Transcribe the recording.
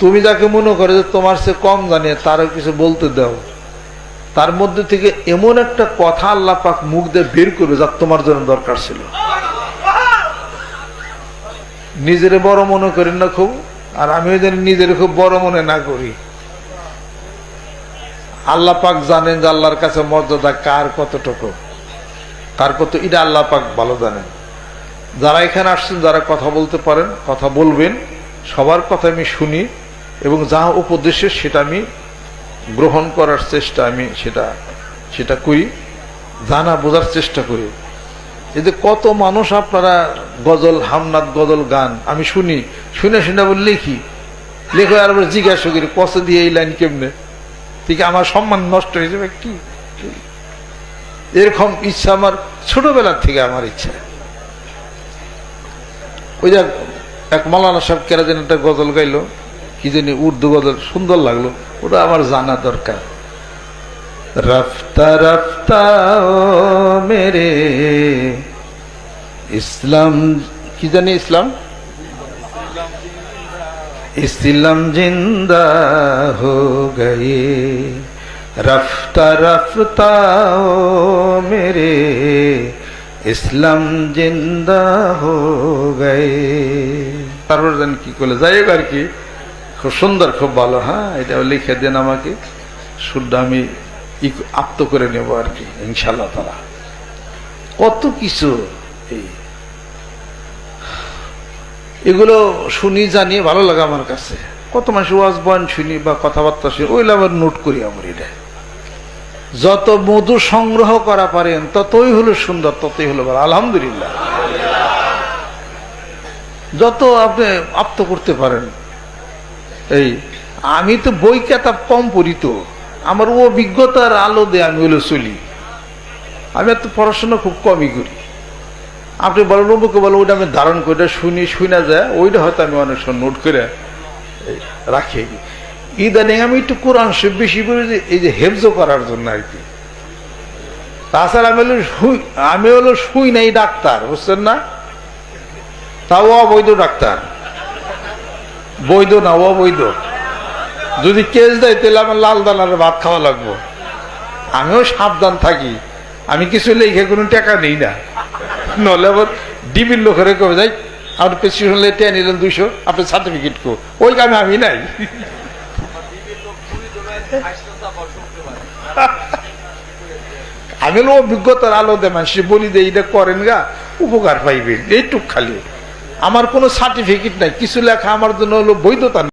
তুমি যাকে মনে করে যে তোমার সে কম জানে, তারও কিছু বলতে দাও। তার মধ্যে থেকে এমন একটা কথা আল্লাহ পাক মুখ দিয়ে বের করবে যা তোমার জন্য দরকার ছিল। নিজের বড় মনে করেন না খুব, আর আমিও জানি নিজের খুব বড় মনে না করি। আল্লাহ পাক জানেন যে আল্লাহর কাছে মর্যাদা কার কতটুকু। কার কত, এটা আল্লাহ পাক ভালো জানেন। যারা এখানে আসছেন, যারা কথা বলতে পারেন, কথা বলবেন, সবার কথা আমি শুনি। এবং যা উপদেশে সেটা আমি গ্রহণ করার চেষ্টা আমি সেটা সেটা করি জানা বোঝার চেষ্টা করি। যে কত মানুষ আপনারা গজল, হামনাদ গজল গান, আমি শুনি, শুনে শুনে বলে লিখি লেখো আর জিজ্ঞাসা করি কষে দিয়ে এই লাইন কেমনে? ঠিক আমার সম্মান নষ্ট হয়ে যাবে কি? এরকম ইচ্ছা আমার ছোটবেলার থেকে আমার ইচ্ছা। ওই যে এক মালানা সাহেব কেরা যেন একটা গজল গাইলো কি জানি উর্দু গজল সুন্দর লাগল। ওটা আমার জানা দরকার। রফতা রফতা মেরে। ইসলাম, কি জানি ইসলাম? ইসলাম জিন্দা হো গয়ে। রফতা রফতা, ও মেরে। ইসলাম জিন্দা হো গয়ে। তারপর জানি কি করলে? যাই আর কি। খুব সুন্দর, খুব ভালো। হ্যাঁ এটা লিখে দেন আমাকে। শুদ্ধ আমি আপ্ত করে নেব আর কি ইনশাল্লাহ তারা কত কিছু এই। এগুলো শুনি, জানি, ভালো লাগে আমার কাছে। কত মানুষ ওয়াজ বয়ান শুনি বা কথাবার্তা শুনি ওইগুলো আবার নোট করি আমার এটা। যত মধু সংগ্রহ করা পারেন, ততই হলো সুন্দর, ততই হলো আলহামদুলিল্লাহ। যত আপনি আপ্ত করতে পারেন এই, আমি তো বই কেতাব কম পড়ি তো। আমার ও অভিজ্ঞতার আলো দিয়ে আমি হলো চলি। আমি এত পড়াশোনা খুব কমই করি। আপনি বলেন অমুকে বলো ওইটা আমি ধারণ করে শুনি, শুনা যায়, ওইটা হয়তো আমি অনেক সময় নোট করে রাখি। ইদানিং আমি একটু কোরআন শরীফ বেশি করে যে এই যে হেফজ করার জন্য আর কি। তাছাড়া আমি হলো শুই, আমি হলো শুই নাই ডাক্তার, বুঝছেন না? তাও অবৈধ ডাক্তার। বৈধ না অবৈধ যদি কেস দেয়, তাহলে আমার লাল দানার ভাত খাওয়া লাগবো। আমিও সাবধান থাকি। আমি কিছু লেখে কোনো টাকা নেই না। নলে আবার ডিবির লোকের কবে যাই আপনি প্রেসক্রিপশন লেটে নিলেন দুইশো, আপনার সার্টিফিকেট কো? ওই কামে আমি নাই। আমি অভিজ্ঞতার আলো দে মানুষ, বলি যে এইটা করেন গা, উপকার পাইবেন। এইটুক খালি। আমার কোনো সার্টিফিকেট নাই কিছু লেখা আমার জন্য হলো বৈধতা